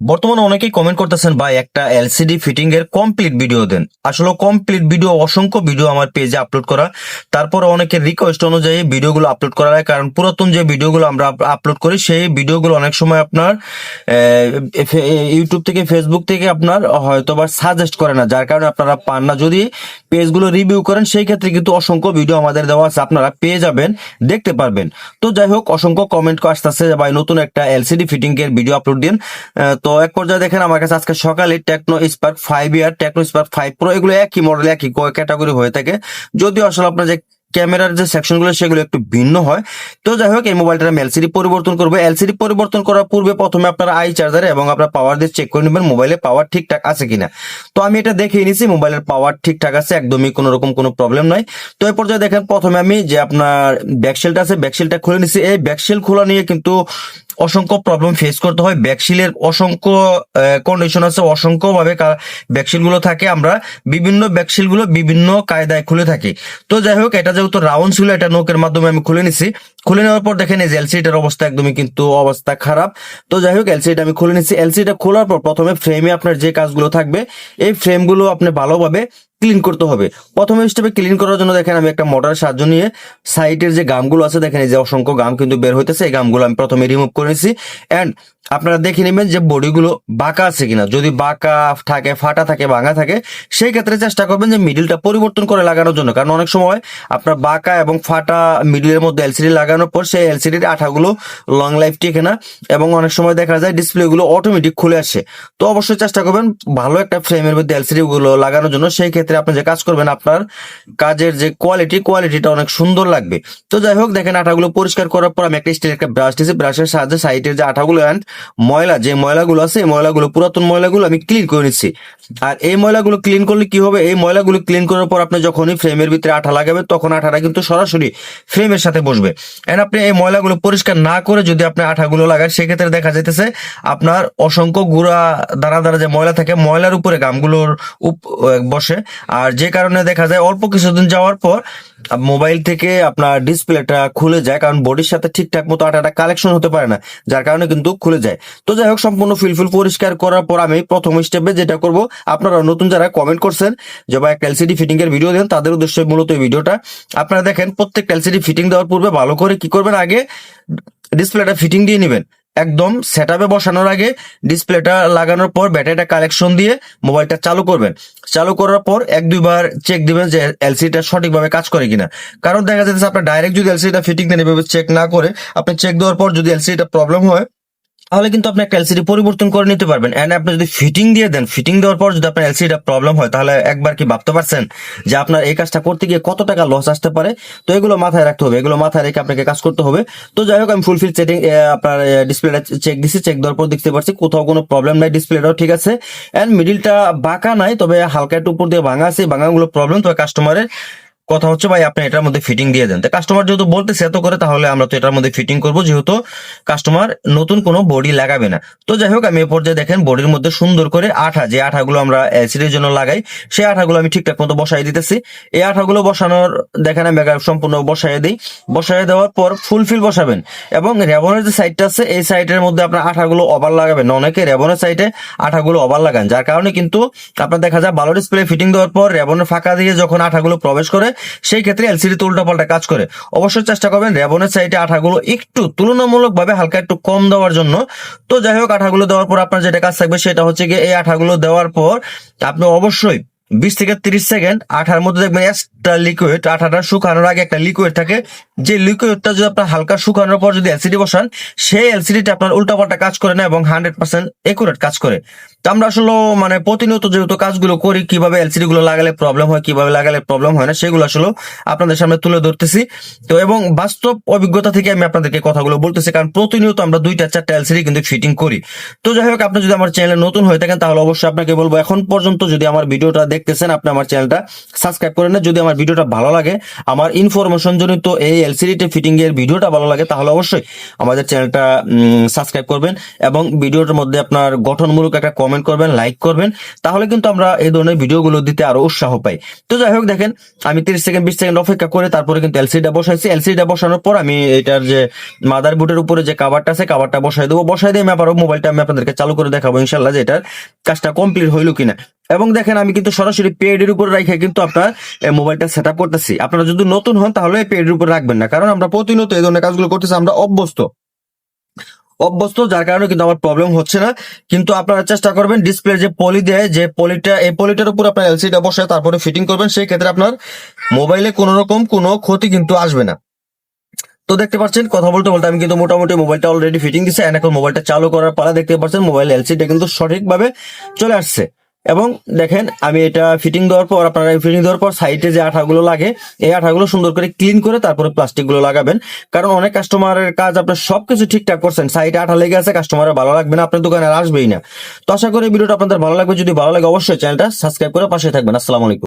বর্তমানে অনেকেই কমেন্ট করতেছেন, ভাই, একটা এলসিডি ফিটিং এর কমপ্লিট ভিডিও দেন। আসলে কমপ্লিট ভিডিও অসংখ্য ভিডিও আমার পেজে আপলোড করা। তারপর অনেকের রিকোয়েস্ট অনুযায়ী ভিডিওগুলো আপলোড করা হয়, কারণ পুরাতন যে ভিডিওগুলো আমরা আপলোড করি, সেই ভিডিওগুলো অনেক সময় আপনার ইউটিউব থেকে ফেসবুক থেকে আপনার হয়তো বা সাজেস্ট করে না, যার কারণে আপনারা পান না। যদি পেজগুলো রিভিউ করেন, সেই ক্ষেত্রে কিন্তু অসংখ্য ভিডিও আমাদের দেওয়া আছে, আপনারা পেয়ে যাবেন, দেখতে পারবেন। তো যাই হোক, অসংখ্য কমেন্ট আসতেছে ভাই, নতুন একটা এলসিডি ফিটিং এর ভিডিও আপলোড দিন। তো এক পর্যায়ে দেখেন আমার কাছে আজকে সকালে Tecno Spark five air Tecno Spark five pro এগুলো একই মডেল একই ক্যাটাগরি হয়ে থাকে। যদিও আসলে আপনার যে ক্যামেরার যে সেকশনগুলো, সেগুলো একটু ভিন্ন হয়। তো যাই হোক, এই মোবাইলটা আমি এলসিডি পরিবর্তন করব। এলসিডি পরিবর্তন করার পূর্বে প্রথমে আপনার আই চার্জার এবং আপনার পাওয়ার দিয়ে চেক করে নেবেন মোবাইলে পাওয়ার ঠিকঠাক আছে কিনা। তো আমি এটা দেখে নিছি মোবাইলের পাওয়ার ঠিকঠাক আছে, একদমই কোনো রকম কোনো প্রবলেম নাই। তো এই পর্যায়ে দেখেন, প্রথমে আমি যে আপনার ব্যাকশেলটা আছে ব্যাকশেলটা খুলে নিছি। এই ব্যাকশেল খোলা নিয়ে কিন্তু অসংখ্য প্রবলেম ফেস করতে হয়। ব্যাকশিলের অসংখ্য কন্ডিশন আছে। অসংখ্য ভাবে ব্যাকশিলগুলো থাকে। আমরা বিভিন্ন ব্যাকশিলগুলো বিভিন্ন কায়দায় খুলে থাকি। তো যাই হোক, এটা যেহেতু রাউন্ড ছিল এটা নোকের মাধ্যমে আমি খুলে নিছি। খুলে নেওয়ার পর দেখেন এই যে এলসিটার অবস্থা একদমই কিন্তু অবস্থা খারাপ। তো যাই হোক এলসিটা আমি খুলে নিচ্ছি এলসিটা খোলার পর প্রথমে ফ্রেমে আপনার যে কাজগুলো থাকবে, এই ফ্রেমগুলো আপনি ভালোভাবে ক্লিন করতে হবে। প্রথমে স্টেপে ক্লিন করার জন্য দেখেন আমি একটা মোটর সাহায্য নিয়ে সাইডের যে গামগুলো আছে, দেখেন এই যে অসংখ্য গাম কিন্তু বের হইতেছে, এই গামগুলো আমি প্রথমে রিমুভ করেছি এন্ড আপনারা দেখে নেবেন যে বডিগুলো বাঁকা আছে কিনা। যদি বাঁকা থাকে, ফাটা থাকে, ভাঙা থাকে, সেই ক্ষেত্রে চেষ্টা করবেন যে মিডিলটা পরিবর্তন করে লাগানোর জন্য। কারণ অনেক সময় আপনার বাঁকা এবং ফাটা মিডিলের মধ্যে এলসিডি লাগানোর পর সেই এলসিডির আঠাগুলো লং লাইফ টিকে না এবং অনেক সময় দেখা যায় ডিসপ্লেগুলো অটোমেটিক খুলে আসে। তো অবশ্যই চেষ্টা করবেন ভালো একটা ফ্রেমের মধ্যে এলসিডি গুলো লাগানোর জন্য। সেই ক্ষেত্রে আপনি যে কাজ করবেন, আপনার কাজের যে কোয়ালিটি কোয়ালিটিটা অনেক সুন্দর লাগবে। তো যাই হোক, দেখেন আঠাগুলো পরিষ্কার করার পর আমি একটা স্টিল একটা ব্রাশ দিয়েছি। ব্রাশের সাহায্যে সাইডের যে আঠাগুলো অ্যান্ড ময়লা, যে ময়লাগুলো আছে, এই ময়লাগুলো, পুরাতন ময়লাগুলো আমি ক্লিন করে নিচ্ছি। আর এই ময়লাগুলো ক্লিন করলে কি হবে? এই ময়লাগুলো ক্লিন করার পর আপনি যখনই ফ্রেমের ভিতরে আঠা লাগাবে তখন আঠাটা কিন্তু সরাসরি ফ্রেমের সাথে বসবে। এন্ড আপনি এই ময়লাগুলো পরিষ্কার না করে যদি আপনি আঠাগুলো লাগান, সেক্ষেত্রে দেখা যাইতেছে আপনার অসংখ্য গুঁড়া দ্বারা দ্বারা যে ময়লা থাকে, ময়লার উপরে গামগুলোর উপ- বসে। আর যে কারণে দেখা যায় অল্প কিছুদিন যাওয়ার পর মোবাইল থেকে আপনার ডিসপ্লেটা খুলে যায়, কারণ বডির সাথে ঠিকঠাক মতো আঠাটা কালেকশন হতে পারে না। যার কারণে কিন্তু খুলে যায়। তো যাই হোক, সম্পূর্ণ ফিলফিল পরিষ্কার করার পর আমি প্রথম স্টেপে যেটা করব, আপনারা নতুন যারা কমেন্ট করছেন যে ভাই একটা এলসিডি ফিটিং এর ভিডিও দেন, তাদের উদ্দেশ্যে মূলত এই ভিডিওটা আপনারা দেখেন, প্রত্যেকটা এলসিডি ফিটিং দেওয়ার পূর্বে ভালো করে কি করবেন আগে ডিসপ্লেটা ফিটিং দিয়ে নেবেন। একদম সেট বসানোর আগে ডিসপ্লেটা লাগানোর পর ব্যাটারিটা কালেকশন দিয়ে মোবাইলটা চালু করবেন। চালু করার পর এক দুইবার চেক দিবেন যে এলসিডিটা সঠিকভাবে কাজ করে কিনা। কারণ দেখা যাচ্ছে, আপনার ডাইরেক্ট যদি এলসিডিটা ফিটিং দেন, এভাবে চেক না করে, আপনি চেক দেওয়ার পর যদি এলসিডিটা প্রবলেম হয় তাহলে কিন্তু আপনি একটা এলসিডি পরিবর্তন করে নিতে পারবেন। এন্ড আপনি যদি ফিটিং দিয়ে দেন ফিটিং দেওয়ার পর যদি আপনার এলসিডিটা প্রবলেম হয়, তাহলে একবার কি ভাবতে পারছেন যে আপনার এই কাজটা করতে গিয়ে কত টাকা লস আসতে পারে? তো এগুলো মাথায় রাখতে হবে। এগুলো মাথায় রেখে আপনাকে কাজ করতে হবে। তো যাই হোক, আমি ফুলফিল সেটিং আপনার ডিসপ্লেটা চেক দিছি চেক দেওয়ার পর দেখতে পাচ্ছি কোথাও কোনো প্রবলেম নাই ডিসপ্লেটাও ঠিক আছে? এন্ড মিডিলটা বাঁকা নাই, তবে হালকা একটু উপর দিয়ে ভাঙা আছে, ভাঙাগুলো প্রবলেম তবে কাস্টমারের কথা হচ্ছে, ভাই, আপনি এটার মধ্যে ফিটিং দিয়ে দেন। কাস্টমার যেহেতু বলতেছে এত করে, তাহলে আমরা তো এটার মধ্যে ফিটিং করব। যেহেতু কাস্টমার নতুন কোনো বডি লাগাবে না। তো যাই হোক, আমি এ পর্যায়ে দেখেন বডির মধ্যে সুন্দর করে আঠা, যে আঠাগুলো আমরা এলসিডির জন্য লাগাই, সেই আঠাগুলো আমি ঠিকঠাক মতো বসাই দিতেছি। এই আঠাগুলো বসানোর, দেখেন, আমি সম্পূর্ণ বসাই দিই। বসাই দেওয়ার পর ফুলফিল বসাবেন। এবং রেবনের যে সাইডটা আছে, এই সাইডের মধ্যে আপনার আঠাগুলো ওভার লাগাবেন। অনেকে রেবনের সাইডে আঠাগুলো ওভার লাগান, যার কারণে কিন্তু আপনার দেখা যায়, ভালো ডিসপ্লে ফিটিং দেওয়ার পর রেবনের ফাঁকা দিয়ে যখন আঠাগুলো প্রবেশ করে সেই ক্ষেত্রে এলসিডি উল্টা পাল্টা কাজ করে। অবশ্যই চেষ্টা করবেন রেবনের সাইডে আঠাগুলো একটু তুলনামূলকভাবে হালকা একটু কম দেওয়ার জন্য। তো যাই হোক, আঠাগুলো দেওয়ার পর আপনার যেটা কাজ থাকবে সেটা হচ্ছে গিয়ে এই আঠাগুলো দেওয়ার পর আপনি অবশ্যই বিশ থেকে তিরিশ সেকেন্ড আঠার মধ্যে দেখবেন একটা লিকুইড আঠাটা শুকানোর আগে একটা লিকুইড থাকে। যে লিকুইডটা যদি আপনার হালকা শুকানোর পর যদি এলসিডি বসান, সেই এলসিডিটা আপনার উল্টাপাল্টা কাজ করে না এবং হান্ড্রেড পার্সেন্ট একুরেট কাজ করে। তো আমরা আসলে মানে প্রতিনিয়ত যেহেতু কাজগুলো করি, কীভাবে এলসিডি গুলো লাগালে প্রবলেম হয়, কীভাবে লাগালে প্রবলেম হয় না, সেগুলো আসলে আপনাদের সামনে তুলে ধরতেছি। তো এবং বাস্তব অভিজ্ঞতা থেকে আমি আপনাদেরকে কথাগুলো বলতেছি, কারণ প্রতিনিয়ত আমরা দুইটা, চারটা এলসিডি কিন্তু ফিটিং করি। তো যাই হোক, আপনি যদি আমার চ্যানেলে নতুন হয়ে থাকেন, তাহলে অবশ্যই আপনাকে বলব, এখন পর্যন্ত যদি আমার ভিডিওটা দেখতেছেন আপনি আমার চ্যানেলটা সাবস্ক্রাইব করেন না। যদি আমার ভিডিওটা ভালো লাগে, আমার ইনফরমেশন জনিত এই এলসিডি ফিটিং এর ভিডিওটা ভালো লাগে, তাহলে অবশ্যই আমাদের চ্যানেলটা সাবস্ক্রাইব করবেন এবং ভিডিওটার মধ্যে আপনার গঠনমূলক একটা কমেন্ট করবেন লাইক করবেন, তাহলে কিন্তু আমরা এই ধরনের ভিডিওগুলো দিতে আরও উৎসাহ পাই। তো যাই হোক, দেখেন, আমি তিরিশ সেকেন্ড, বিশ সেকেন্ড অপেক্ষা করে তারপরে কিন্তু এলসিডিটা বসাইছি। এলসিডিটা বসানোর পর আমি এটার যে মাদার বুটের উপরে যে কাভারটা আছে কাভারটা বসাই দেবো। বসাই দিয়ে আমি আবারও মোবাইলটা আমি আপনাদেরকে চালু করে দেখাবো ইনশাল্লাহ যে এটার কাজটা কমপ্লিট হইল কিনা। এবং দেখেন, আমি কিন্তু সরাসরি পেডের উপর রেখে কিন্তু আপনার মোবাইলটা সেট আপ করতেছি। আপনারা যদি নতুন হন, তাহলে পেডের উপর রাখবেন না। কারণ আমরা প্রতিনিয়ত এই ধরনের কাজগুলো করতেছি, আমরা অভ্যস্ত। অভ্যস্ত, যার কারণে কিন্তু আমার প্রবলেম হচ্ছে না। কিন্তু আপনারা চেষ্টা করবেন ডিসপ্লে যে পলি দেয়, যে পলিটা এই পলিটার উপর আপনার এলসিটা বসে তারপরে ফিটিং করবেন, সেই ক্ষেত্রে আপনার মোবাইলে কোনো রকম কোনো ক্ষতি কিন্তু আসবে না। তো দেখতে পাচ্ছেন, কথা বলতে বলতে আমি কিন্তু মোটামুটি মোবাইলটা অলরেডি ফিটিং and এখন মোবাইলটা চালু করার পালা দেখতে পাচ্ছেন মোবাইল এলসিটা কিন্তু সঠিকভাবে চলে আসছে। এবং দেখেন, আমি এটা ফিটিং দেওয়ার পর, আপনারা ফিটিং দেওয়ার পর সাইডে যে আঠাগুলো লাগে, এই আঠাগুলো সুন্দর করে ক্লিন করে তারপরে প্লাস্টিকগুলো লাগাবেন। কারণ অনেক কাস্টমারের কাজ আপনার সব কিছু ঠিকঠাক করছেন সাইডে আঠা লেগে আছে কাস্টমারের ভালো লাগবে না, আপনার দোকানে আসবেই না। তো আশা করি ভিডিওটা আপনাদের ভালো লাগবে, যদি ভালো লাগে অবশ্যই চ্যানেলটা সাবস্ক্রাইব করে পাশে থাকবেন। আসসালামু আলাইকুম।